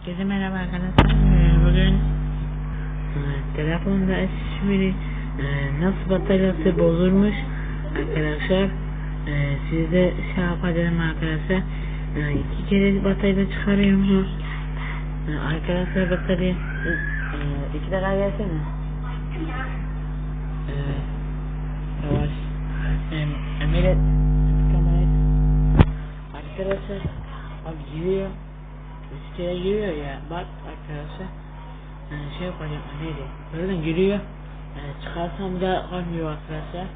Herkese merhaba arkadaşlar. Ee, Bugün e, telefonda şimdi e, nasıl bataryası bozulmuş arkadaşlar. E, size şey yapacağım arkadaşlar. İki kere batarya çıkarıyorum. Arkadaşlar batarya iki dakika gelsene. Yavaş. Emre kamerayı Arkadaşlar abi giriyor siteye giriyor ya bak arkadaşlar yani şey yapacağım neydi buradan giriyor yani çıkarsam daha olmuyor arkadaşlar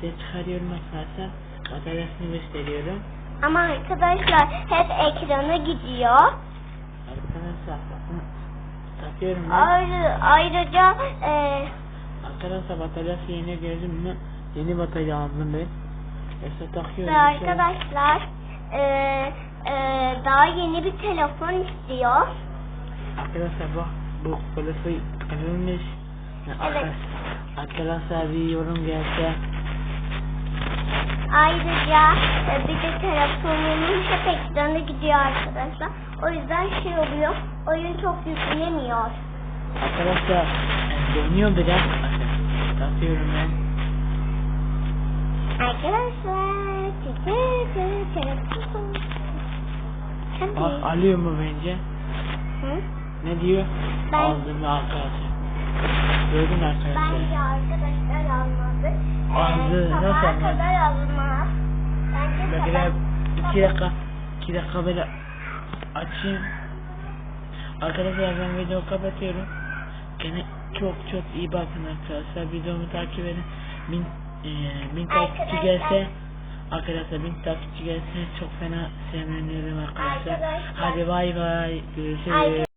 size çıkarıyorum arkadaşlar bataryasını gösteriyorum Ama arkadaşlar hep ekrana gidiyor. arkadaşlar bakın. Takıyorum ben Ayrı, ayrıca e, arkadaşlar bataryası yeni gördüm mü? Yeni batarya aldım ben. İşte takıyorum ve arkadaşlar e, e, daha yeni bir telefon istiyor. Arkadaşlar bak bu polisi kırılmış. Evet. Arkadaşlar bir yorum gelse Ayrıca e, bir de telefonunun hep ekrana gidiyor arkadaşlar. O yüzden şey oluyor. Oyun çok yükleyemiyor. arkadaşlar dönüyor biraz. Takıyorum ben. Arkadaşlar telefon. Tabii. Ah, alıyor mu bence? Hı? Ne diyor? Ben- Aldım arkadaşlar. Gördün arkadaşlar. Bence arkadaşlar almadı. Aldı, Ee, nasıl almadı? kadar almaz. Bence Bekle sabah- iki dakika. iki dakika böyle açayım. Arkadaşlar ben video kapatıyorum. Gene çok çok iyi bakın arkadaşlar. Videomu takip edin. Bin, e, bin takipçi gelse Arkadaşlar bin takipçi gelse çok fena sevinirim arkadaşlar. Arkadaşlar- Hadi bay bay. Görüşürüz. Arkadaşlar-